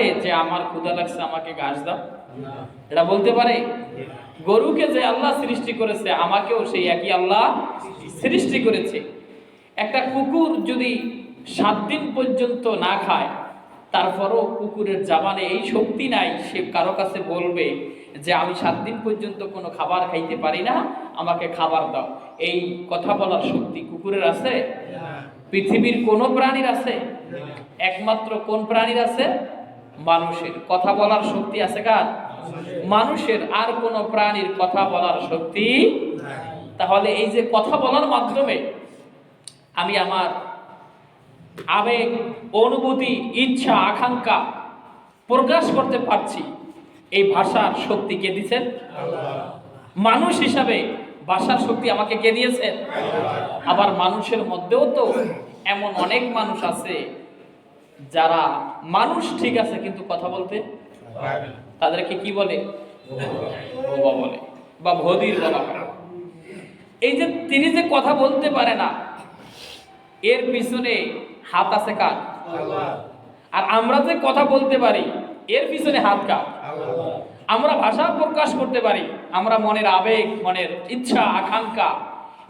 পারে যে আমার ক্ষুধা লাগছে আমাকে ঘাস দাও। এটা বলতে পারে গরুকে যে আল্লাহ সৃষ্টি করেছে আমাকেও সেই একই আল্লাহ সৃষ্টি করেছে। একটা কুকুর যদি সাত দিন পর্যন্ত না খায় তারপরও কুকুরের জাবানে এই শক্তি নাই সে কারও কাছে বলবে যে আমি সাত দিন পর্যন্ত কোনো খাবার খাইতে পারি না আমাকে খাবার দাও। এই কথা বলার শক্তি কুকুরের আছে? পৃথিবীর কোনো প্রাণীর আছে? একমাত্র কোন প্রাণীর আছে? মানুষের কথা বলার শক্তি আছে কার? মানুষের আর কোন প্রাণীর কথা বলার শক্তি তাহলে এই যে কথা বলার মাধ্যমে আমি আমার আবেগ, অনুভূতি, ইচ্ছা, আকাঙ্ক্ষা প্রকাশ করতে পারছি। এই ভাষার শক্তি কে দিচ্ছেন মানুষ হিসাবে ভাষার শক্তি আমাকে কে দিয়েছেন? আবার মানুষের মধ্যেও তো এমন অনেক মানুষ আছে যারা মানুষ ঠিক আছে কিন্তু কথা বলতে তাদেরকে কি বলে? বোবা বলে। বা ভদির বলা হয়। এই যে তিনি যে কথা বলতে পারে না, এর পিছনে হাত আছে কার? আর আমরা যে কথা বলতে পারি, এর পিছনে হাত কার? আমরা ভাষা প্রকাশ করতে পারি, আমরা মনের আবেগ, মনের ইচ্ছা, আকাঙ্ক্ষা,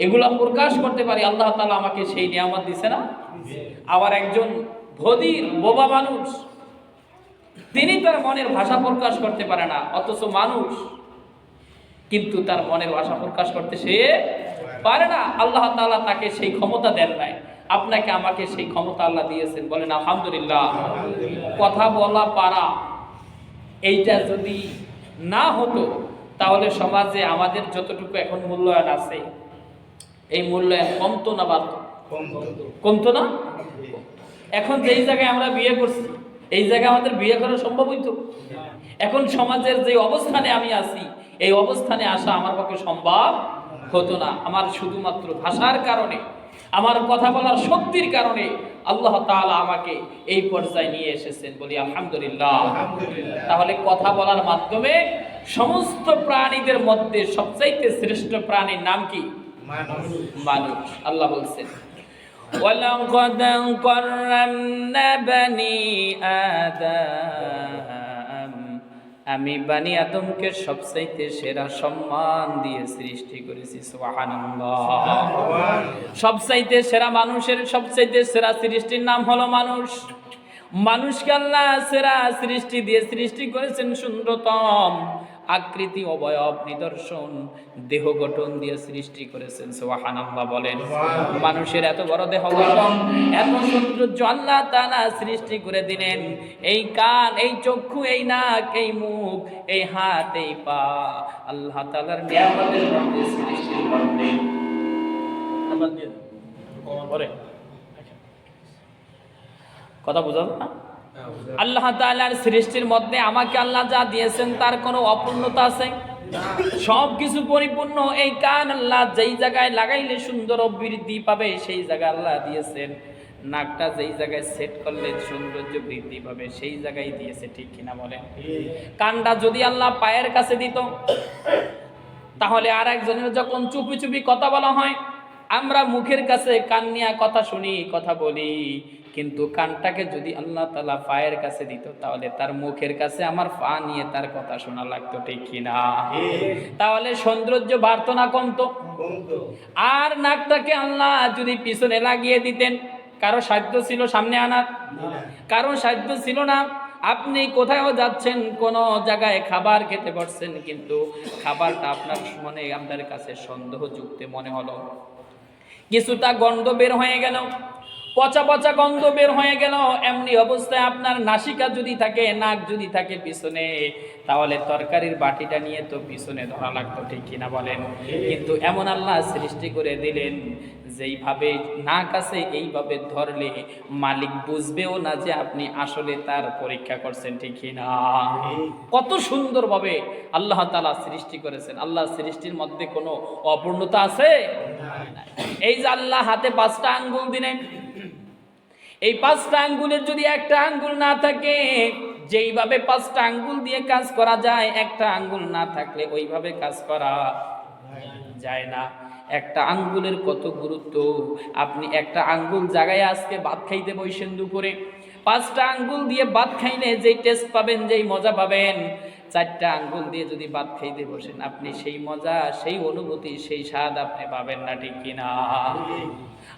এগুলা প্রকাশ করতে পারি, আল্লাহ তালা আমাকে সেই নিয়ামত দিছে না? আবার একজন ভদির বোবা মানুষ। তিনি তার মনের ভাষা প্রকাশ করতে পারে না অথচ মানুষ। কিন্তু তার মনের ভাষা প্রকাশ করতে সে পারে না। আল্লাহ তাআলা তাকে সেই ক্ষমতা দেন নাই। আপনাকে আমাকে সেই ক্ষমতা আল্লাহ দিয়েছেন। বলেন আলহামদুলিল্লাহ। কথা বলা পারা। এইটা যদি না হতো তাহলে সমাজে আমাদের যতটুকু এখন মূল্যায়ন আছে এই মূল্যায়ন কমতো না বাড়তো? কমতো। না? এখন যেই জায়গায় আমরা বিয়ে করছি এই জায়গায় আমাদের বিয়ে করা সম্ভব হইতো? এখন সমাজের যে অবস্থানে আমি আছি এই অবস্থানে আসা আমার পক্ষে সম্ভব হতো না। আমার শুধুমাত্র ভাষার কারণে আমার কথা বলার শক্তির কারণে আল্লাহ তাআলা আমাকে এই পর্যায়ে নিয়ে এসেছেন বলি আলহামদুলিল্লাহ। তাহলে কথা বলার মাধ্যমে সমস্ত প্রাণীদের মধ্যে সবচাইতে শ্রেষ্ঠ প্রাণীর নাম কি? মানুষ। আল্লাহ বলছেন ولقد كرمنا بني آدم আমি বানি আদমকে সবচাইতে সেরা সম্মান দিয়ে সৃষ্টি করেছি সুবহানাল্লাহ সবচাইতে সেরা মানুষের সবচাইতে সেরা সৃষ্টির নাম হলো মানুষ মানুষকে আল্লাহ সেরা সৃষ্টি দিয়ে সৃষ্টি করেছেন সুন্দরতম আকৃতি অবয়ব নিদর্শন দেহ গঠন দিয়ে সৃষ্টি করেছেন সোহানাম্বা বলেন। মানুষের এত বড় দেহ গঠন এত সৌন্দর্য আল্লাহ তালা সৃষ্টি করে দিলেন। এই কান এই চক্ষু এই নাক এই মুখ এই হাত এই পা আল্লাহ তালার নিয়ামতের মধ্যে সৃষ্টির মধ্যে কথা বুঝাল না আল্লাহ তাআলার সৃষ্টির মধ্যে আমাকে আল্লাহ যা দিয়েছেন তার কোনো অপূর্ণতা আছে? সব কিছু পরিপূর্ণ। এই কান আল্লাহ যেই জায়গায় লাগাইলে সুন্দর বৃদ্ধি পাবে, সেই জায়গায় আল্লাহ দিয়েছেন। নাকটা যেই জায়গায় সেট করলে সৌন্দর্য বৃদ্ধি পাবে, সেই জায়গায় দিয়েছে, ঠিক কিনা বলেন? কানটা যদি আল্লাহ পায়ের কাছে দিত, তাহলে আর একজনের যখন চুপি চুপি কথা বলা হয়, আমরা মুখের কাছে কান নিয়ে কথা শুনি, কথা বলি। কিন্তু কানটাকে যদি আল্লাহ তালা পায়ের কাছে দিত, তাহলে তার মুখের কাছে আমার পা নিয়ে তার কথা শোনা লাগতো, ঠিক কিনা? তাহলে সৌন্দর্য বাড়তো না, কমতো? আর নাকটাকে আল্লাহ যদি পিছনে লাগিয়ে দিতেন, কারও সাধ্য ছিল সামনে আনার? কারও সাধ্য ছিল না। আপনি কোথাও যাচ্ছেন, কোন জায়গায় খাবার খেতে পারছেন কিন্তু খাবারটা আপনার মনে, আপনার কাছে সন্দেহযুক্ত মনে হলো। কিছুটা গন্ধ বের হয়ে গেল। পচা পচা গন্ধ বের হয়ে গেল এমনি অবস্থায় আপনার নাসিকা যদি থাকে নাক যদি থাকে পিছনে তাহলে তরকারির বাটিটা নিয়ে তো পিছনে ধরা লাগতো ঠিক কিনা বলেন? কিন্তু এমন আল্লাহ সৃষ্টি করে দিলেন যেইভাবে নাক আছে এইভাবে ধরলে মালিক বুঝবেও না যে আপনি আসলে তার পরীক্ষা করছেন ঠিক কিনা? কত সুন্দরভাবে আল্লাহ তালা সৃষ্টি করেছেন। আল্লাহ সৃষ্টির মধ্যে কোনো অপূর্ণতা আছে? এই যে আল্লাহ হাতে পাঁচটা আঙ্গুল দিলেন এই পাঁচটা আঙ্গুলের যদি একটা আঙ্গুল না থাকে, যেইভাবে পাঁচটা আঙ্গুল দিয়ে কাজ করা যায়, একটা আঙ্গুল না থাকলে ওইভাবে কাজ করা যায় না। একটা আঙ্গুলের কত গুরুত্ব? আপনি একটা আঙ্গুল জায়গায় আজকে ভাত খাইতে বসেন দুপুরে। পাঁচটা আঙ্গুল দিয়ে ভাত খাইলে যেই টেস্ট পাবেন, যেই মজা পাবেন, চারটা আঙ্গুল দিয়ে যদি ভাত খাইতে বসেন, আপনি সেই মজা, সেই অনুভূতি, সেই স্বাদ আপনি পাবেন না, ঠিক কিনা?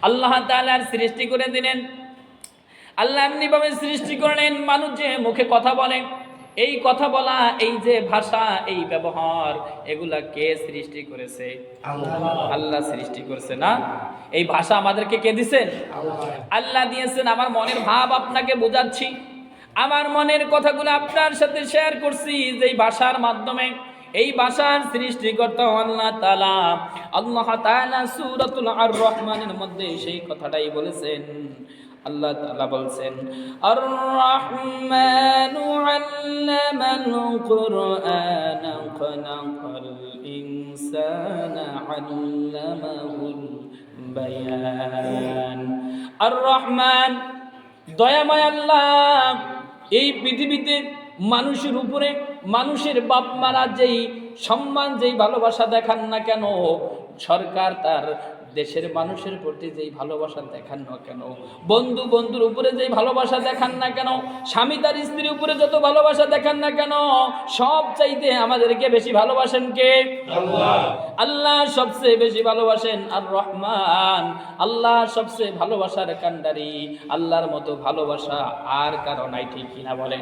আল্লাহ তাআলার সৃষ্টি করে দিলেন। আল্লাহ এমনি ভাবে সৃষ্টি করলেন মানুষ যে মুখে কথা বলে এই কথা বলা এই যে ভাষা এই ব্যবহার এগুলা কে সৃষ্টি করেছে? আল্লাহ। সৃষ্টি করছে না? এই ভাষা আমাদেরকে কে দিছেন আল্লাহ। দিয়েছেন আমার মনের ভাব আপনাকে বোঝাচ্ছি। আমার মনের কথাগুলো আপনার সাথে শেয়ার করছি যে এই ভাষার মাধ্যমে এই ভাষার সৃষ্টিকর্তা আল্লাহ তালা আল্লাহ তাআলা সূরাতুল আর রহমানের মধ্যে সেই কথাটাই বলেছেন। আল্লাহ তাআলা বলছেন আর রহমানু আল্লামাল কুরআন, খলাকাল ইনসানা বায়ান। আর রহমান দয়াময় আল্লাহ, এই পৃথিবীতে মানুষের উপরে, মানুষের বাপ মারা যেই সম্মান, যেই ভালোবাসা দেখান না কেন, সরকার তার দেশের মানুষের প্রতি যেই ভালোবাসা দেখান না কেন বন্ধু বন্ধুর উপরে যেই ভালোবাসা দেখান না কেন স্বামী তার স্ত্রীর উপরে যত ভালোবাসা দেখান না কেন সব চাইতে আমাদেরকে বেশি ভালোবাসেন কে? আল্লাহ। সবচেয়ে বেশি ভালোবাসেন আর রহমান। আল্লাহ সবচেয়ে ভালোবাসার কান্ডারি। আল্লাহর মতো ভালোবাসা আর কারও নাই ঠিক কিনা বলেন?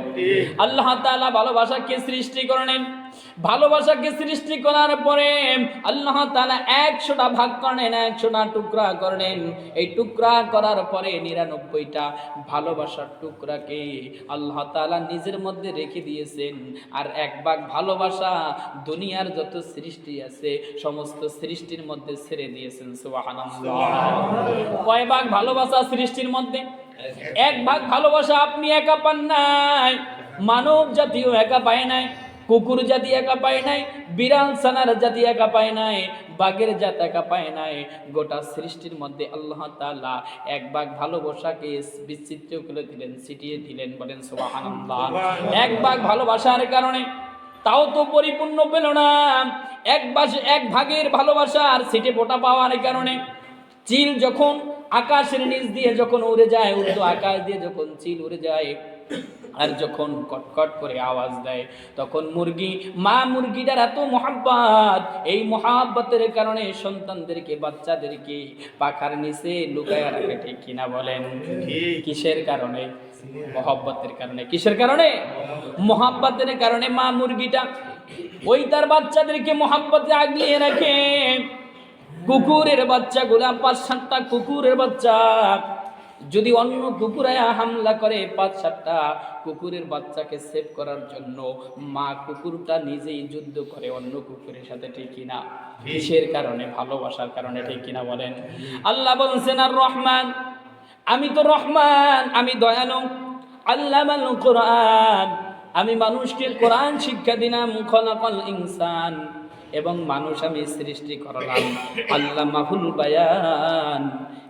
আল্লাহ তাআলা ভালোবাসাকে সৃষ্টি করলেন ভালোবাসাকে সৃষ্টি করার পরে আল্লাহ তাআলা একশোটা ভাগ করলেন একশোটা টুকরা করলেন। এই টুকরা করার পরে নিরানব্বইটা ভালোবাসার টুকরাকে আল্লাহ তাআলা নিজের মধ্যে রেখে দিয়েছেন। আর এক ভাগ ভালোবাসা দুনিয়ার যত সৃষ্টি আছে সমস্ত সৃষ্টির মধ্যে ছেড়ে দিয়েছেন কয় ভাগ ভালোবাসা সৃষ্টির মধ্যে? এক ভাগ ভালোবাসা আপনি একা পান নাই মানব জাতীয় একা পায় নাই। কুকুর জাতি একা পায় নাই বিড়াল সানার জাতি একা পায় নাই বাঘের জাত একা পায় নাই। গোটা সৃষ্টির মধ্যে আল্লাহ তাআলা এক ভাগ ভালোবাসাকে বিচিত্র করে দিলেন ছিটিয়ে দিলেন বলেন সুবহানাল্লাহ। এক ভাগ ভালোবাসার কারণে তাও তো পরিপূর্ণ পেল না। এক বাস এক ভাগের ভালোবাসা আর সিটে পোটা পাওয়ার কারণে চিল যখন আকাশের নিচ দিয়ে যখন উড়ে যায় উর্দু আকাশ দিয়ে যখন চিল উড়ে যায় আর যখন কটকট করে আওয়াজ দেয় তখন মুরগি মা মুরগিটার এত মহাব্বত। এই মহাব্বতের কারণে সন্তানদেরকে বাচ্চাদেরকে পাখার নিচে লুকায় রাখে ঠিক কিনা বলেন? কিসের কারণে? মহাব্বতের কারণে। কিসের কারণে? মহাব্বতের কারণে মা মুরগিটা ওই তার বাচ্চাদেরকে মহাব্বতে আগলিয়ে রাখে। কুকুরের বাচ্চাগুলা পাঁচ সাতটা কুকুরের বাচ্চা। যদি অন্য কুকুরায়া হামলা করে পাঁচ সাতটা কুকুরের বাচ্চাকে সেভ করার জন্য, মা কুকুরটা নিজেই যুদ্ধ করে অন্য কুকুরের সাথে ঠিক কিনা? কিসের কারণে? ভালোবাসার কারণে ঠিক কিনা বলেন? আল্লাহ বলছেন, আর রহমান, আমি তো রহমান, আমি দয়ালু। আল্লাহ কোরআন, আমি মানুষকে কোরআন শিক্ষা দিলাম, খলাকল ইনসান। এবং মানুষ আমি সৃষ্টি করলাম। আল্লাহ মাহুল বায়ান।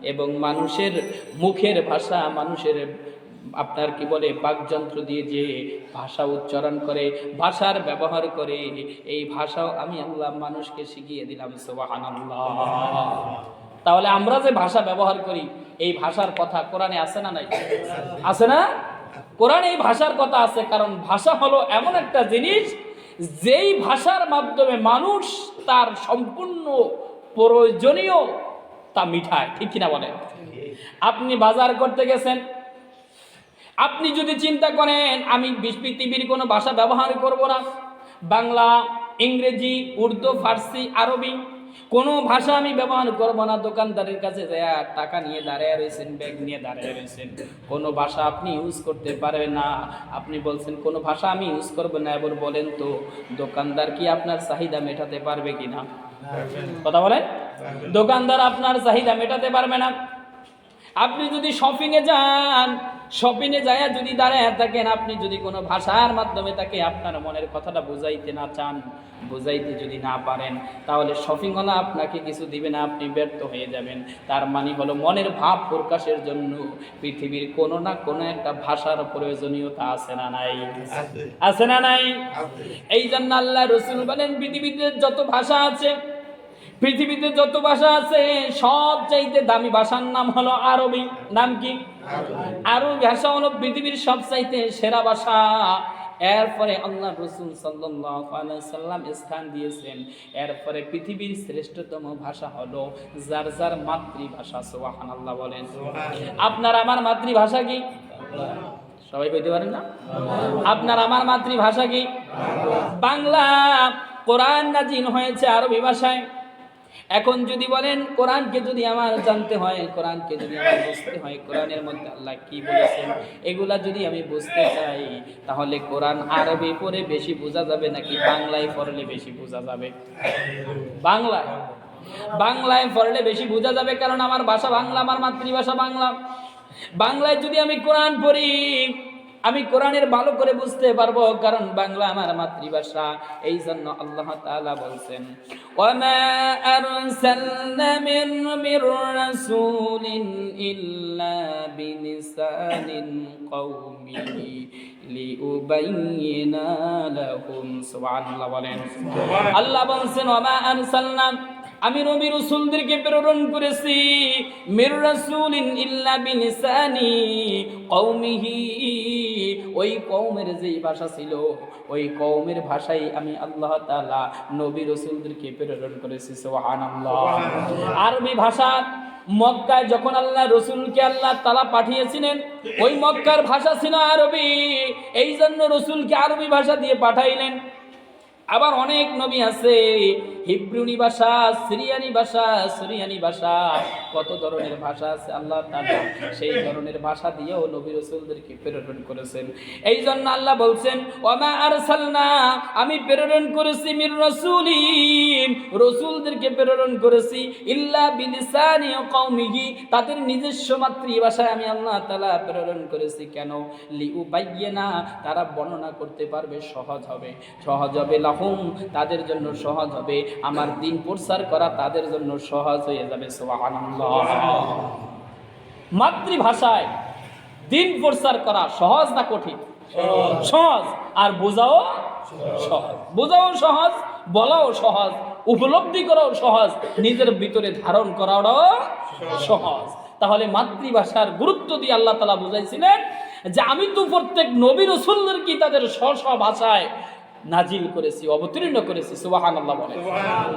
এবং মানুষের মুখের ভাষা, মানুষের, আপনার কি বলে, বাকযন্ত্র দিয়ে যে ভাষা উচ্চারণ করে, ভাষার ব্যবহার করে, এই ভাষাও আমি আল্লাহ মানুষকে শিখিয়ে দিলাম তাহলে আমরা যে ভাষা ব্যবহার করি, এই ভাষার কথা কোরআনে আছে না নাই? আছে না? কোরআনে এই ভাষার কথা আছে, কারণ ভাষা হলো এমন একটা জিনিস যেই ভাষার মাধ্যমে মানুষ তার সম্পূর্ণ প্রয়োজনীয় তা মিঠায়, ঠিক কিনা বলেন? আপনি বাজার করতে গেছেন, আপনি যদি চিন্তা করেন, আমি পৃথিবীর কোনো ভাষা ব্যবহার করব না, বাংলা, ইংরেজি, উর্দু, ফার্সি, আরবি কোনো ভাষা আমি ব্যবহার করব না, দোকানদারের কাছে টাকা নিয়ে দাঁড়িয়ে রয়েছেন ব্যাগ নিয়ে দাঁড়িয়ে রয়েছেন কোনো ভাষা আপনি ইউজ করতে পারবেন না। আপনি বলছেন, কোনো ভাষা আমি ইউজ করব না। এবার বলেন তো, দোকানদার কি আপনার চাহিদা মেটাতে পারবে কি না কথা বলেন? দোকানদার আপনার চাহিদা মেটাতে পারবে না। আপনি যদি শপিংয়ে যান শপিংয়ে যায় যদি দাঁড়ায় থাকেন আপনি যদি কোনো ভাষার মাধ্যমে তাকে আপনার মনের কথাটা বুঝাইতে না চান বুঝাইতে যদি না পারেন তাহলে শপিং হলো আপনাকে কিছু দিবে না আপনি ব্যর্থ হয়ে যাবেন। তার মানে হলো মনের ভাব প্রকাশের জন্য পৃথিবীর কোনো না কোনো একটা ভাষার প্রয়োজনীয়তা আছে না নাই? আছে। না নাই? এই জন্য আল্লাহ রসুল বলেন পৃথিবীতে যত ভাষা আছে পৃথিবীতে যত ভাষা আছে সব চাইতে দামি ভাষার নাম হলো আরবি। নাম কি? আরবি ভাষা হলো পৃথিবীর সব চাইতে সেরা ভাষা। এরপরে আল্লাহ রসুল সাল্লাম স্থান দিয়েছেন। এরপরে পৃথিবীর শ্রেষ্ঠতম ভাষা হলো যার যার মাতৃভাষা সোহান আল্লাহ বলেন আপনার আমার মাতৃভাষা কি? সবাই কইতে পারেন না? আপনার আমার মাতৃভাষা কি? বাংলা। কোরআন নাজিল হয়েছে আরবি ভাষায়। এখন যদি বলেন, কোরআনকে যদি আমার জানতে হয়, কোরআনকে যদি আমার বুঝতে হয়, কোরআনের মধ্যে আল্লাহ কি বলেছেন, এগুলা যদি আমি বুঝতে চাই, তাহলে কোরআন আরবি পড়ে বেশি বোঝা যাবে নাকি বাংলায় পড়লে বেশি বোঝা যাবে? বাংলায়। বাংলায় পড়লে বেশি বোঝা যাবে, কারণ আমার ভাষা বাংলা, আমার মাতৃভাষা বাংলা। বাংলায় যদি আমি কোরআন পড়ি আমি কোরআনের ভালো করে বুঝতে পারব কারণ বাংলা আমার মাতৃভাষা। এই জন্য আল্লাহ তাআলা বলছেন ওয়ামা আরসালনা মিন মির রাসূলিন ইল্লা বিলিসানিন কওমিহি লিউবাইয়িনা লাহুম। সুবহানাল্লাহ বলেন। আল্লাহ বলছেন ওয়ামা আরসালনা আমি নবী রসুলদেরকে প্রেরণ করেছি মির রাসূলিন ইল্লা বিলিসানি কওমিহি। ওই কওমের যেই ভাষা ছিল ওই কওমের ভাষাই আমি আল্লাহ তাআলা নবী রসুলদেরকে প্রেরণ করেছি সুবহানাল্লাহ। আরবি ভাষা মক্কায় যখন আল্লাহ রসুলকে আল্লাহ তালা পাঠিয়েছিলেন ওই মক্কার ভাষা ছিল আরবি। এই জন্য রসুলকে আরবি ভাষা দিয়ে পাঠাইলেন। আবার অনেক নবী আছে হিব্রুনি ভাষা সিরিয়ানি ভাষা সুরিয়ানি ভাষা কত ধরনের ভাষা আছে আল্লাহ তাআলা সেই ধরনের ভাষা দিয়েও নবী রাসূলদেরকে প্রেরণ করেছেন। এই জন্য আল্লাহ বলছেন, ওমা আরসালনা, আমি প্রেরণ করেছি মির রাসূলিন। রাসূলদেরকে প্রেরণ করেছি, ইল্লা বিলিসানি কওমিহি। তাদের নিজস্ব মাতৃভাষায় আমি আল্লাহ তাআলা প্রেরণ করেছি। কেন? লিউবাইয়িনা, তারা বর্ণনা করতে পারবে সহজ হবে। সহজ হবে লাহুম, তাদের জন্য সহজ হবে। আমার দিন প্রচার করা তাদের জন্য সহজ হয়ে যাবে মাতৃভাষায় দিন প্রচার করা সহজ না কঠিন? সহজ। আর বোঝাও সহজ। বোঝাও সহজ বলাও সহজ উপলব্ধি করাও সহজ নিজের ভিতরে ধারণ করাও সহজ। তাহলে মাতৃভাষার গুরুত্ব দিয়ে আল্লাহ তালা বুঝাইছিলেন যে আমি তো প্রত্যেক নবী কি তাদের স্ব স্ব ভাষায় নাজিল করেছি অবতীর্ণ করেছি সুবাহান আল্লাহ বলে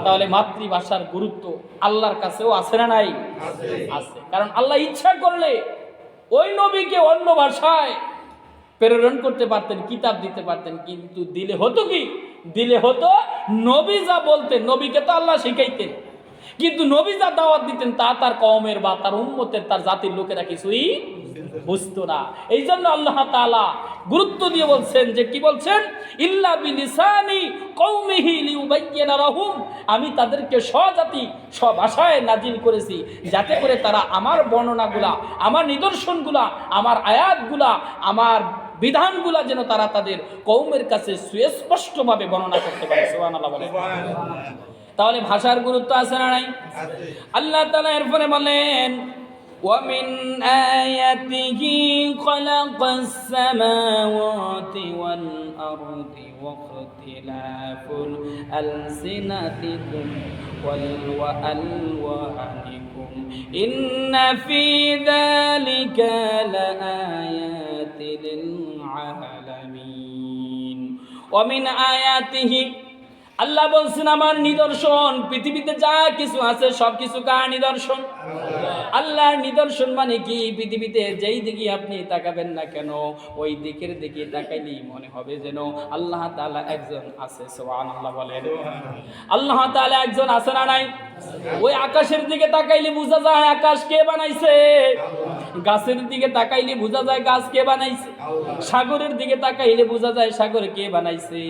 তাহলে মাতৃভাষার গুরুত্ব আল্লাহর কাছেও আছে না নাই? আছে। কারণ আল্লাহ ইচ্ছা করলে ওই নবীকে অন্য ভাষায় প্রেরণ করতে পারতেন কিতাব দিতে পারতেন কিন্তু দিলে হতো কি? দিলে হতো নবী যা বলতেন নবীকে তো আল্লাহ শিখাইতেন। কিন্তু নবী যা দাওয়াত দিতেন তা তার কওমের বা তার উম্মতের তার জাতির লোকেরা কিছুই বুঝতো না। এই জন্য আল্লাহ তালা গুরুত্ব দিয়ে বলছেন যে কি বলছেন? ইল্লা বিলিসানি কওমিহি লিউবাইয়িনা লাহুম। আমি তাদেরকে স্বজাতি স্বভাষায় নাজিল করেছি যাতে করে তারা আমার বর্ণনাগুলা আমার নিদর্শনগুলা আমার আয়াতগুলা আমার বিধানগুলা যেন তারা তাদের কৌমের কাছে সুস্পষ্টভাবে বর্ণনা করতে পারে। বলে তাহলে ভাষার গুরুত্ব আছে না নাই? আল্লাহ তাআলা এরপরে বলেন ومن آياته خلق السماوات والأرض واختلاف ألسنتكم وألوانكم إن في ذلك لآيات للعالمين. ومن آياته আল্লাহ বলছেন, আমার নিদর্শন, পৃথিবীতে যা কিছু আছে, সব কিছু কার নিদর্শন? আল্লাহর নিদর্শন মানে কি? পৃথিবীতে যেই দিকে আপনি তাকাবেন না কেন, ওই দিকের দিকে তাকাইলেই মনে হবে যেন আল্লাহ তাআলা একজন আছে, সুবহানাল্লাহ বলেন। আল্লাহ তাআলা একজন আছে না নাই? ওই আকাশের দিকে তাকাইলে বোঝা যায় আকাশ কে বানাইছে। গাছের দিকে তাকাইলে বোঝা যায় গাছ কে বানাইছে। সাগরের দিকে তাকাইলে বোঝা যায় সাগর কে বানাইছে।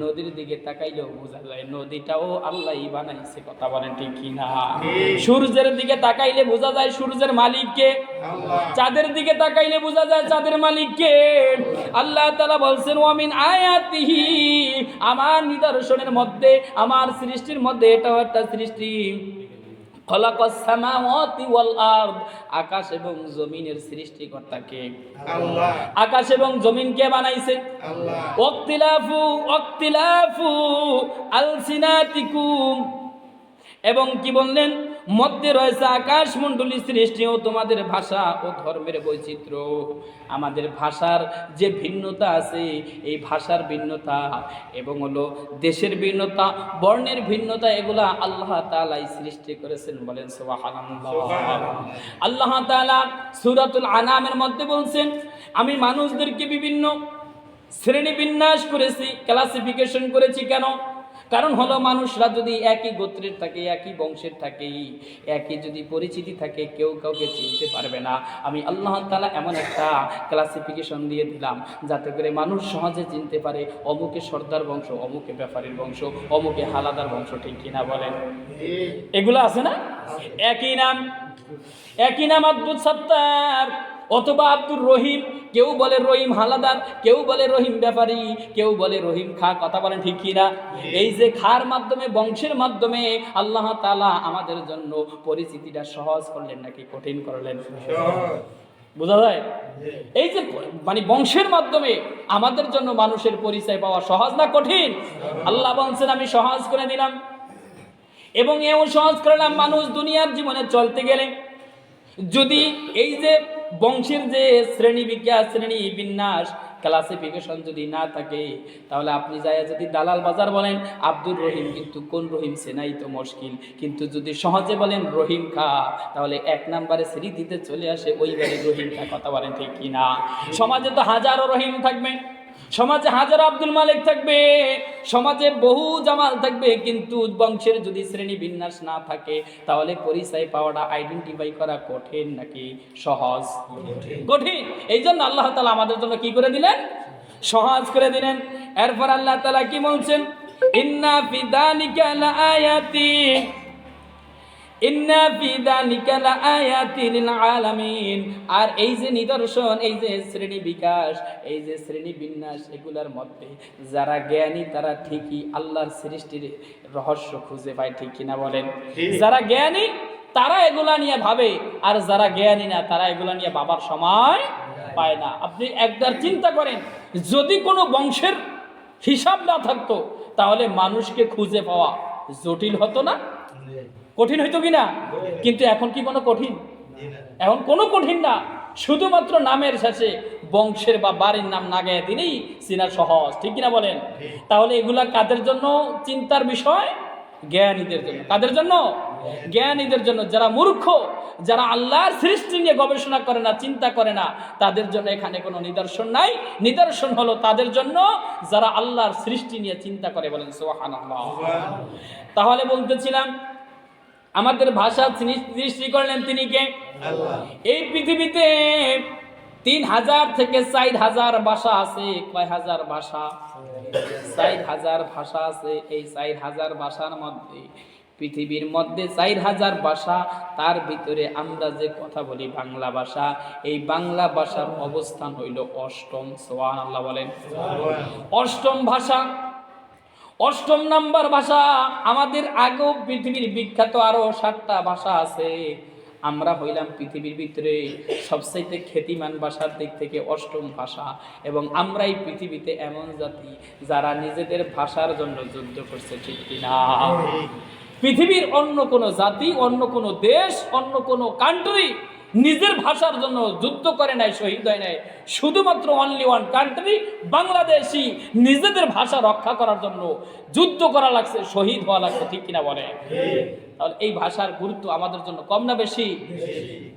নদীর দিকে তাকাইলেও বোঝা যায় নদীটাও আল্লাহ বানাইছে কথা বলেন ঠিক কিনা? সূর্যের দিকে তাকাইলে বোঝা যায় সূর্যের মালিককে। চাঁদের দিকে তাকাইলে বোঝা যায় চাঁদের মালিককে। আল্লাহ তালা বলছেন ওয়ামিন আয়াতিহি আমার নিদর্শনের মধ্যে আমার সৃষ্টির মধ্যে এটাও একটা সৃষ্টি। আকাশ এবং জমিনের সৃষ্টিকর্তা কে আকাশ এবং জমিন কে বানাইছে? অক্তিলাফু অক্তিলাফু আলসিনাতিকুম। এবং কি বললেন? মধ্যে রয়েছে আকাশ মণ্ডলী সৃষ্টি ও তোমাদের ভাষা ও ধর্মের বৈচিত্র্য। আমাদের ভাষার যে ভিন্নতা আছে এই ভাষার ভিন্নতা এবং হলো দেশের ভিন্নতা বর্ণের ভিন্নতা এগুলা আল্লাহ তালাই সৃষ্টি করেছেন বলেন আল্লাহ তাআলা সূরাতুল আনামের মধ্যে বলছেন আমি মানুষদেরকে বিভিন্ন শ্রেণি বিন্যাস করেছি ক্লাসিফিকেশন করেছি কেন? কারণ হলো মানুষরা যদি একই গোত্রের থাকে, একই বংশের থাকে, একই যদি পরিচিতি থাকে, কেউ কাউকে চিনতে পারবে না। আমি আল্লাহ তালা এমন একটা ক্লাসিফিকেশন দিয়ে দিলাম, যাতে করে মানুষ সহজে চিনতে পারে অমুকে সর্দার বংশ, অমুকে ব্যাপারীর বংশ, অমুকে হালাদার বংশ, ঠিক কিনা বলেন? এগুলো আছে না? একই নাম একই নাম আব্দুল সত্তার। অথবা আব্দুর রহিম কেউ বলে রহিম হালাদার কেউ বলে রহিম ব্যাপারী কেউ বলে রহিম খা কথা বলেন ঠিক কিনা এই যে খার মাধ্যমে বংশের মাধ্যমে আল্লাহ তালা আমাদের জন্য পরিচিতিটা সহজ করলেন নাকি কঠিন করলেন? বোঝা যায়? এই যে মানে বংশের মাধ্যমে আমাদের জন্য মানুষের পরিচয় পাওয়া সহজ না কঠিন? আল্লাহ বলছেন আমি সহজ করে দিলাম। এবং এও সহজ করলাম মানুষ দুনিয়ার জীবনে চলতে গেলে যদি এই যে বংশের যে শ্রেণি বিজ্ঞান, শ্রেণি বিন্যাস ক্লাসিফিকেশন যদি না থাকে, তাহলে আপনি যায় যদি দালাল বাজার বলেন, আব্দুর রহিম কিন্তু কোন রহিম? সেনাই তো মুশকিল। কিন্তু যদি সহজে বলেন রহিম খা, তাহলে এক নম্বরে দিতে চলে আসে ওই বাড়ির রহিম খা, কথা বলেন ঠিক কিনা? সমাজে তো হাজারো রহিম থাকবে। সমাজে হাজার আব্দুল মালিক থাকবে, সমাজে বহু জামাল থাকবে, কিন্তু বংশের যদি শ্রেণি বিন্যাস না থাকে, তাহলে পরিচয় পাওয়াটা আইডেন্টিফাই করা কঠিন নাকি সহজ? কঠিন। এই জন্য আল্লাহ তালা আমাদের জন্য কি করে দিলেন? সহজ করে দিলেন। এরপর আল্লাহ তালা কি বলছেন? ইন্না লাআয়াতিন আর এই যে নিদর্শন এই যে শ্রেণি বিকাশ এই যে শ্রেণি বিন্যাস এগুলার মধ্যে যারা জ্ঞানী তারা ঠিকই আল্লাহর সৃষ্টির রহস্য খুঁজে পায় ঠিক কিনা বলেন? যারা জ্ঞানী তারা এগুলা নিয়ে ভাবে আর যারা জ্ঞানী না তারা এগুলা নিয়ে ভাবার সময় পায় না। আপনি একবার চিন্তা করেন যদি কোনো বংশের হিসাব না থাকতো তাহলে মানুষকে খুঁজে পাওয়া জটিল হতো না? কঠিন হইতো কি না কিন্তু এখন কি কোনো কঠিন? এখন কোনো কঠিন না। শুধুমাত্র নামের শেষে বংশের বা বাড়ির নাম না গায়ে দিলেই চিনা সহজ। ঠিক কিনা বলেন? তাহলে এগুলা কাদের জন্য? চিন্তার বিষয়? জ্ঞানীদের জন্য। কাদের জন্য? জ্ঞানীদের। জন্য। যারা মূর্খ যারা আল্লাহর সৃষ্টি নিয়ে গবেষণা করে না চিন্তা করে না তাদের জন্য এখানে কোনো নিদর্শন নাই। নিদর্শন হলো তাদের জন্য যারা আল্লাহর সৃষ্টি নিয়ে চিন্তা করে বলেন সুবহানাল্লাহ। তাহলে বলতেছিলাম আমাদের ভাষা সৃষ্টি করলেন তিনি কে? এই পৃথিবীতে তিন হাজার থেকে চার হাজার ভাষা আছে কয় হাজার ভাষা? চার হাজার ভাষা আছে এই চার হাজার ভাষার মধ্যে পৃথিবীর মধ্যে চার হাজার ভাষা তার ভিতরে আমরা যে কথা বলি বাংলা ভাষা এই বাংলা ভাষার অবস্থান হইল অষ্টম সোয়ান আল্লাহ বলেন অষ্টম ভাষা অষ্টম নাম্বার ভাষা। আমাদের আগেও পৃথিবীর বিখ্যাত আরও সাতটা ভাষা আছে। আমরা হইলাম পৃথিবীর ভিতরে সবচাইতে খ্যাতিমান ভাষার দিক থেকে অষ্টম ভাষা। এবং আমরাই পৃথিবীতে এমন জাতি যারা নিজেদের ভাষার জন্য যুদ্ধ করছে ঠিক কিনা? পৃথিবীর অন্য কোনো জাতি অন্য কোনো দেশ অন্য কোনো কান্ট্রি নিজের ভাষার জন্য যুদ্ধ করে নাই, শহীদ হয় নাই। শুধুমাত্র অনলি ওয়ান কান্ট্রি বাংলাদেশি নিজেদের ভাষা রক্ষা করার জন্য যুদ্ধ করা লাগছে, শহীদ হওয়া লাগছে, ঠিক কিনা বলে তাহলে এই ভাষার গুরুত্ব আমাদের জন্য কম না বেশি?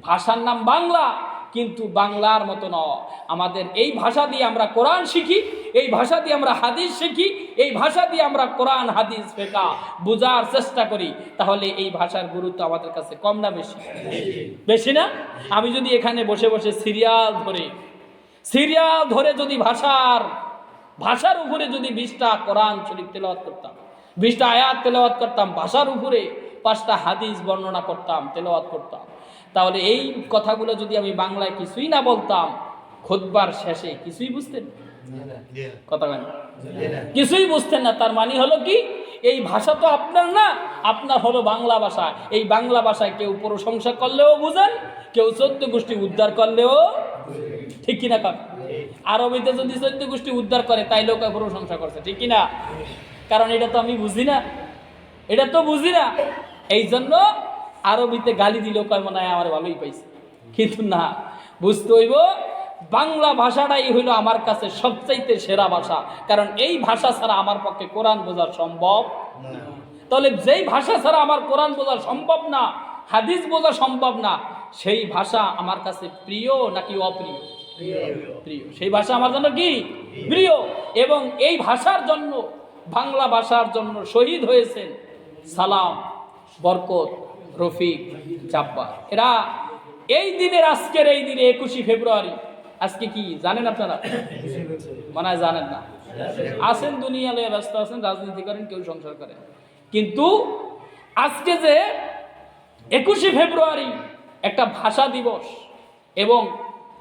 ভাষার নাম বাংলা। কিন্তু বাংলার মতো নয়। আমাদের এই ভাষা দিয়ে আমরা কোরআন শিখি, এই ভাষা দিয়ে আমরা হাদিস শিখি, এই ভাষা দিয়ে আমরা কোরআন, হাদিস ফেকা বোঝার চেষ্টা করি। তাহলে এই ভাষার গুরুত্ব আমাদের কাছে কম না বেশি? বেশি না? আমি যদি এখানে বসে বসে সিরিয়াল ধরে সিরিয়াল ধরে যদি ভাষার ভাষার উপরে যদি বিশটা কোরআন শরীফ তেলাওয়াত করতাম, বিশটা আয়াত তেলাওয়াত করতাম, ভাষার উপরে পাঁচটা হাদিস বর্ণনা করতাম, তেলাওয়াত করতাম তাহলে এই কথাগুলো যদি আমি বাংলায় কিছুই না বলতাম খোদবার শেষে কিছুই বুঝতেন? কথা কেন কিছুই বুঝতেন না, তার মানে হলো কি? এই ভাষা তো আপনার না, আপনার হলো বাংলা ভাষা। এই বাংলা ভাষায় কেউ প্রশংসা করলেও বুঝেন, কেউ চোদ্দ গোষ্ঠী উদ্ধার করলেও ঠিক কিনা কর আরবিতে যদি চোদ্দ গোষ্ঠী উদ্ধার করে, তাই লোক প্রশংসা করছে, ঠিক কিনা? কারণ এটা তো আমি বুঝি না। এটা তো বুঝি না। এই জন্য আরবিতে গালি দিলেও কয়, মনে হয় আমার ভালোই পাইছে। কিন্তু না, বুঝতে হইব, বাংলা ভাষাটাই হইল আমার কাছে সবচাইতে সেরা ভাষা। কারণ এই ভাষা ছাড়া আমার পক্ষে কোরআন বোঝা সম্ভব তাহলে যেই ভাষা ছাড়া আমার কোরআন বোঝা সম্ভব না, হাদিস বোঝা সম্ভব না, সেই ভাষা আমার কাছে প্রিয় নাকি অপ্রিয়? প্রিয়। সেই ভাষা আমার জন্য কি? প্রিয়। এবং এই ভাষার জন্য, বাংলা ভাষার জন্য শহীদ হয়েছেন সালাম, বরকত রফিক জাব্বা এরা এই দিনের, আজকের এই দিনে একুশে ফেব্রুয়ারি। আজকে কি, জানেন আপনারা? মনে জানেন না। আছেন দুনিয়া লয়ে ব্যস্ত আছেন, রাজনীতি করেন, কেউ সংসার করেন কিন্তু আজকে যে একুশে ফেব্রুয়ারি একটা ভাষা দিবস এবং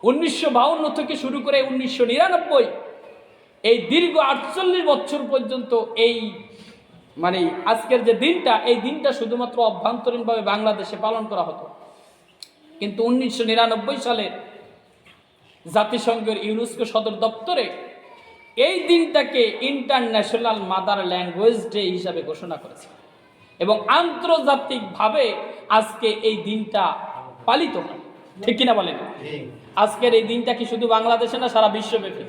উনিশশো বাউন্ন থেকে শুরু করে উনিশশো নিরানব্বই, এই দীর্ঘ আটচল্লিশ বছর পর্যন্ত এই মানে আজকের যে দিনটা, এই দিনটা শুধুমাত্র অভ্যন্তরীণভাবে বাংলাদেশে পালন করা হতো। কিন্তু উনিশশো নিরানব্বই সালের জাতিসংঘের ইউনেস্কো সদর দপ্তরে এই দিনটাকে ইন্টারন্যাশনাল মাদার ল্যাঙ্গুয়েজ ডে হিসাবে ঘোষণা করেছে। এবং আন্তর্জাতিকভাবে আজকে এই দিনটা পালিত হয়। ঠিক কিনা বলেন? আজকের এই দিনটা কি শুধু বাংলাদেশে না, সারা বিশ্বব্যাপী?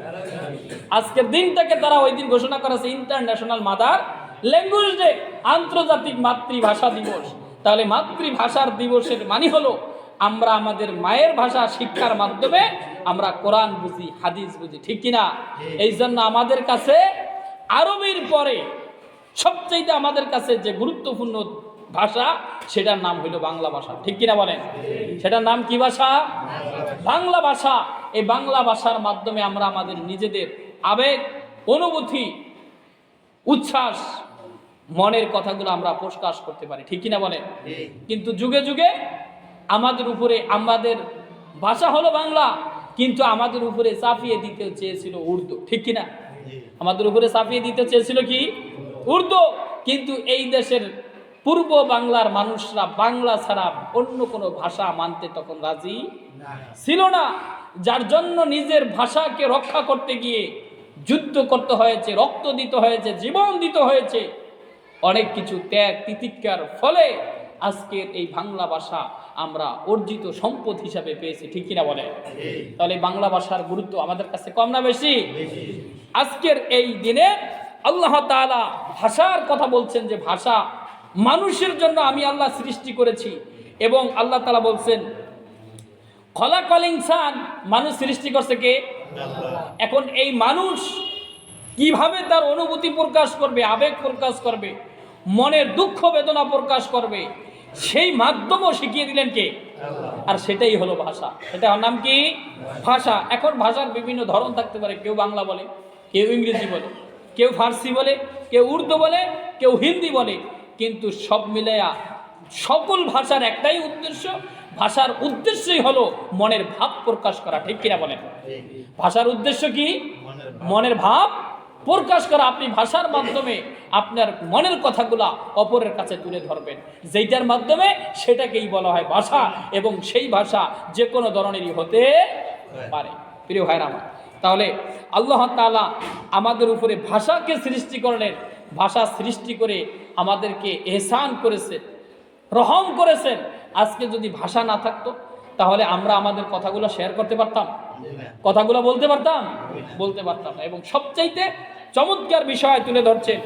আজকের দিনটাকে তারা ওই দিন ঘোষণা করেছে ইন্টারন্যাশনাল মাদার ল্যাঙ্গুয়েজ ডে আন্তর্জাতিক মাতৃভাষা দিবস। তাহলে মাতৃভাষার দিবসের মানে হলো আমরা আমাদের মায়ের ভাষা শিক্ষার মাধ্যমে আমরা কোরআন বুঝি হাদিস বুঝি ঠিক কিনা? এই জন্য আমাদের কাছে আরবির পরে সবচাইতে আমাদের কাছে যে গুরুত্বপূর্ণ ভাষা সেটার নাম হইল বাংলা ভাষা। ঠিক কিনা বলেন? সেটার নাম কি ভাষা? বাংলা ভাষা। এই বাংলা ভাষার মাধ্যমে আমরা আমাদের নিজেদের আবেগ অনুভূতি উচ্ছ্বাস মনের কথাগুলো আমরা প্রকাশ করতে পারি ঠিক কিনা বলেন? কিন্তু যুগে যুগে আমাদের উপরে আমাদের ভাষা হলো বাংলা কিন্তু আমাদের উপরে চাপিয়ে দিতে চেয়েছিল উর্দু ঠিক কিনা? আমাদের উপরে চাপিয়ে দিতে চেয়েছিল কি? উর্দু। কিন্তু এই দেশের পূর্ব বাংলার মানুষরা বাংলা ছাড়া অন্য কোনো ভাষা মানতে তখন রাজি ছিল না। যার জন্য নিজের ভাষাকে রক্ষা করতে গিয়ে যুদ্ধ করতে হয়েছে রক্ত দিতে হয়েছে জীবন দিতে হয়েছে। অনেক কিছু ত্যাগ, তিতিক্ষার ফলে আজকের এই বাংলা ভাষা আমরা অর্জিত সম্পদ হিসাবে পেয়েছি, ঠিক কিনা বলে? তাহলে বাংলা ভাষার গুরুত্ব আমাদের কাছে কম না বেশি? আজকের এই দিনে আল্লাহ তাআলা ভাষার কথা বলছেন যে ভাষা মানুষের জন্য আমি আল্লাহ সৃষ্টি করেছি এবং আল্লাহ তালা বলছেন, খলাকল ইনসান মানুষ সৃষ্টি করছে কে? এখন এই মানুষ কীভাবে তার অনুভূতি প্রকাশ করবে, আবেগ প্রকাশ করবে? মনের দুঃখ বেদনা প্রকাশ করবে। সেই মাধ্যমও শিখিয়ে দিলেন কে? আর সেটাই হলো ভাষা। সেটা নাম কি? ভাষা। এখন ভাষার বিভিন্ন ধরন থাকতে পারে। কেউ বাংলা বলে কেউ ইংরেজি বলে কেউ ফার্সি বলে কেউ উর্দু বলে কেউ হিন্দি বলে। কিন্তু সব মিলাইয়া সকল ভাষার একটাই উদ্দেশ্য ভাষার উদ্দেশ্যই হলো মনের ভাব প্রকাশ করা। ঠিক কিনা বলেন? ভাষার উদ্দেশ্য কি? মনের ভাব প্রকাশ করা আপনি ভাষার মাধ্যমে আপনার মনের কথাগুলা অপরের কাছে তুলে ধরবেন। যেইটার মাধ্যমে সেটাকেই বলা হয় ভাষা এবং সেই ভাষা যে কোনো ধরনেরই হতে পারে। প্রিয় ভাইরা আমার, তাহলে আল্লাহ তাআলা আমাদের উপরে ভাষাকে সৃষ্টি করলেন। ভাষা সৃষ্টি করে আমাদেরকে এহসান করেছেন, রহম করেছেন। আজকে যদি ভাষা না থাকতো, তাহলে আমরা আমাদের কথাগুলো শেয়ার করতে পারতাম। কথাগুলো বলতে পারতাম? বলতে পারতাম এবং সবচাইতে চমৎকার বিষয় তুলে ধরছেন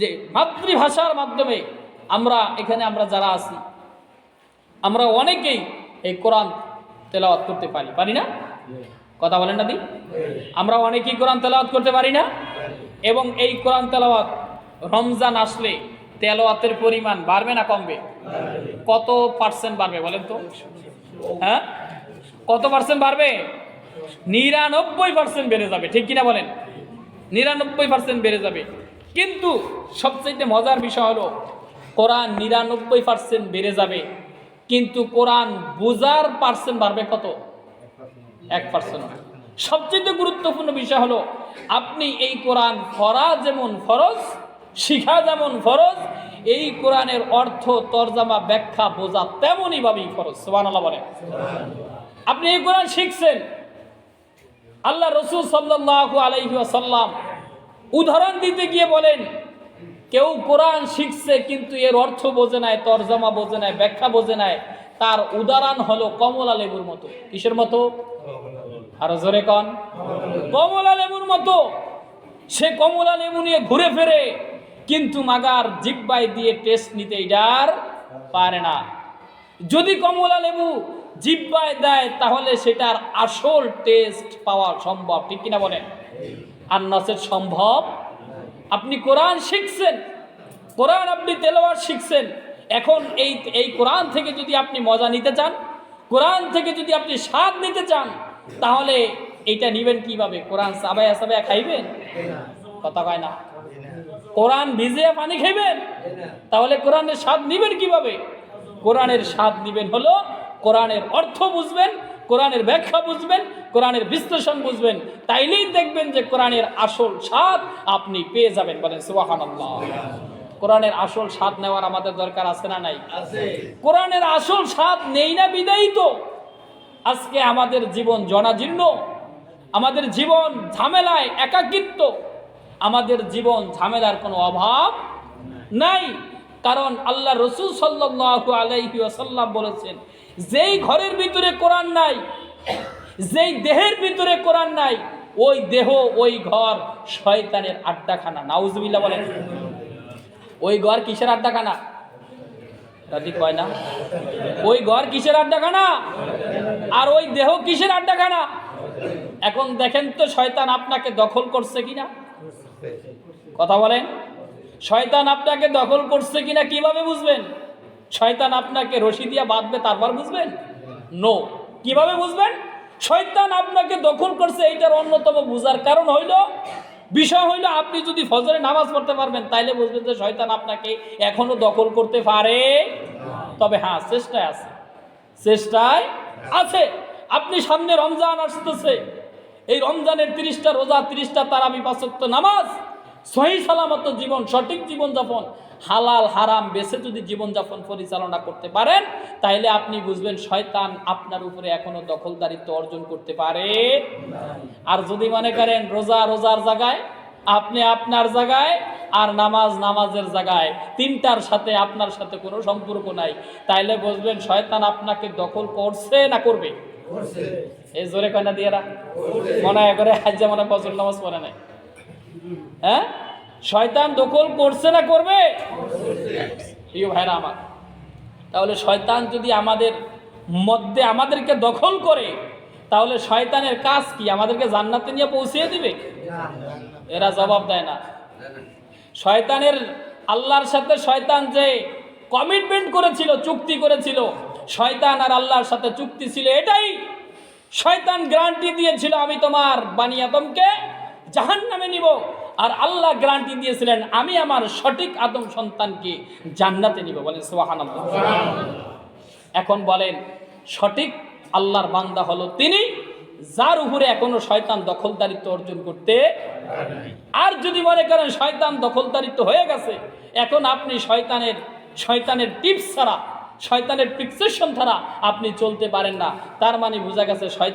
যে মাতৃভাষার মাধ্যমে আমরা এখানে আমরা যারা আছি, আমরা অনেকেই এই কোরআন তেলাওয়াত করতে পারি পারি না? কথা বলেন না দি। আমরা অনেকেই কোরআন তেলাওয়াত করতে পারি না। এবং এই কোরআন তেলাওয়াত রমজান আসলে তেলাওয়াতের পরিমাণ বাড়বে না কমবে? কত পার্সেন্ট বাড়বে বলেন তো? হ্যাঁ? কত পার্সেন্ট বাড়বে? নিরানব্বই পার্সেন্ট বেড়ে যাবে, ঠিক কিনা বলেন? নিরানব্বই পার্সেন্ট বেড়ে যাবে। কিন্তু সবচেয়ে মজার বিষয় হলো, কোরআন নিরানব্বই পার্সেন্ট বেড়ে যাবে। কিন্তু কোরআন বোঝার পার্সেন্ট বাড়বে কত? এক পার্সেন্ট সবচেয়ে গুরুত্বপূর্ণ বিষয় হলো, আপনি এই কোরআন পড়া যেমন ফরজ, শিখা যেমন ফরজ, এই কোরআনের অর্থ, তরজামা, ব্যাখ্যা বোঝা তেমনই ভাবেই ফরজ। বলেন। আপনি এই কোরআন শিখছেন আল্লাহ রসুল সাল্লাহ আলাইহি সাল্লাম উদাহরণ দিতে গিয়ে বলেন, কেউ কোরআন শিখছে কিন্তু এর অর্থ বোঝে নাই, তর্জমা বোঝে নাই, ব্যাখ্যা বোঝে নাই। তার উদাহরণ হলো কমলা লেবুর মতো। কিসের মতো? আরও জোরে কন। কমলা লেবুর মতো। সে কমলা লেবু নিয়ে ঘুরে ফেরে, কিন্তু মাগার জিব্বাই দিয়ে টেস্ট নিতে এটার পারে না। যদি কমলা লেবু জিব্বায় দেয়, তাহলে সেটার আসল টেস্ট পাওয়া সম্ভব। ঠিক কিনা বলেন? আর নচেত সম্ভব? আপনি কোরআন শিখছেন। কোরআন আপনি তেলাওয়াত শিখছেন। এখন এই এই কোরআন থেকে যদি আপনি মজা নিতে চান, কোরআন থেকে যদি আপনি স্বাদ নিতে চান, তাহলে এইটা নিবেন কীভাবে? কোরআন সাবায়া সাবায়া খাইবেন? কথা কয় না। কোরআন ভিজিয়ে পানি খাইবেন তাহলে কোরআনের স্বাদ নিবেন কীভাবে? কোরআনের স্বাদ নিবেন হলো কোরআনের অর্থ বুঝবেন কোরআনের ব্যাখ্যা বুঝবেন কোরআনের বিশ্লেষণ বুঝবেন তাইলেই দেখবেন যে কোরআনের আসল স্বাদ আপনি পেয়ে যাবেন বলেন সুবহানাল্লাহ। কোরআনের আসল স্বাদ নেওয়ার আমাদের দরকার আছে না নাই? কোরআনের আসল স্বাদ নেই না বিদায়ী তো। আজকে আমাদের জীবন জনাজীর্ণ আমাদের জীবন ঝামেলায় একাকিত্ব আমাদের জীবন ঝামেলার কোনো অভাব নাই। কারণ আল্লাহ রসুল সাল্লাল্লাহু আলাইহি ওয়াসাল্লাম বলেছেন যেই ঘরের ভিতরে কোরআন নাই, যেই দেহের ভিতরে কোরআন নাই, ওই দেহ, ওই ঘর শয়তানের আড্ডাখানা। নাউজুবিল্লাহ বলেন। ওই ঘর কিসের আড্ডাখানা? রাজি কয় না। ওই ঘর কিসের আড্ডাখানা? আর ওই দেহ কিসের আড্ডাখানা? এখন দেখেন তো শয়তান আপনাকে দখল করছে কিনা? কথা বলেন। শয়তান আপনাকে দখল করছে কিনা কীভাবে বুঝবেন? শয়তান আপনাকে রশি দিয়া বাঁধবে, তারপর বুঝবেন? নো কীভাবে বুঝবেন? শয়তান আপনাকে দখল করছে এইটার অন্যতম বুঝার কারণ হইল, বিষয় হইল আপনি যদি ফজরে নামাজ পড়তে পারবেন, তাইলে বুঝবেন যে শয়তান আপনাকে এখনও দখল করতে পারে তবে হ্যাঁ চেষ্টায় আছে। চেষ্টায় আছে। আপনি সামনে রমজান আসতেছে। এই রমজানের তিরিশটা রোজা, তিরিশটা তারাবি পাঁচত্ব নামাজ, সহি সালামত জীবন, সঠিক জীবনযাপন হালাল হারাম বেছে যদি জীবনযাপন পরিচালনা করতে পারেন তাইলে আপনি বুঝবেন শয়তান আপনার উপরে এখনও দখলদারিত্ব অর্জন করতে পারে আর যদি মনে করেন রোজা রোজার জায়গায় আপনি আপনার জায়গায় আর নামাজ নামাজের জায়গায় তিনটার সাথে আপনার সাথে কোনো সম্পর্ক নাই তাইলে বুঝবেন শয়তান আপনাকে দখল করছে না করবে? এই জোরে কয়না দিয়েরা? মনে করে হাজ্জা মনে বছর নামাজ পড়ে নাই। হ্যাঁ? শয়তান দখল করছে না করবে? প্রিয় ভাইরা আমার, তাহলে শয়তান যদি আমাদের মধ্যে আমাদেরকে দখল করে, তাহলে শয়তানের কাজ কি? আমাদেরকে জান্নাতে নিয়ে পৌঁছিয়ে দিবে? এরা জবাব দেয় না। শয়তানের আল্লাহর সাথে শয়তান যে কমিটমেন্ট করেছিল, চুক্তি করেছিল, শয়তান আর আল্লাহর সাথে চুক্তি ছিল এটাই। শয়তান গ্যারান্টি দিয়েছিল, আমি তোমার বানি আদমকে জাহান নামে নিব। আর আল্লাহ গ্যারান্টি দিয়েছিলেন আমি আমার সঠিক আদম সন্তানকে জান্নাতে নিব বলেন সোহান এখন বলেন সঠিক আল্লাহর বান্দা হলো তিনি যার উপরে এখনও শয়তান দখলদারিত্ব অর্জন করতে আর যদি মনে করেন শয়তান দখলদারিত্ব হয়ে গেছে এখন আপনি শয়তানের শয়তানের টিপস ছাড়া শয়তানের ফিক্সেশন ছাড়া আপনি চলতে পারেন না। তার মানে বোঝা গেছে শয়তান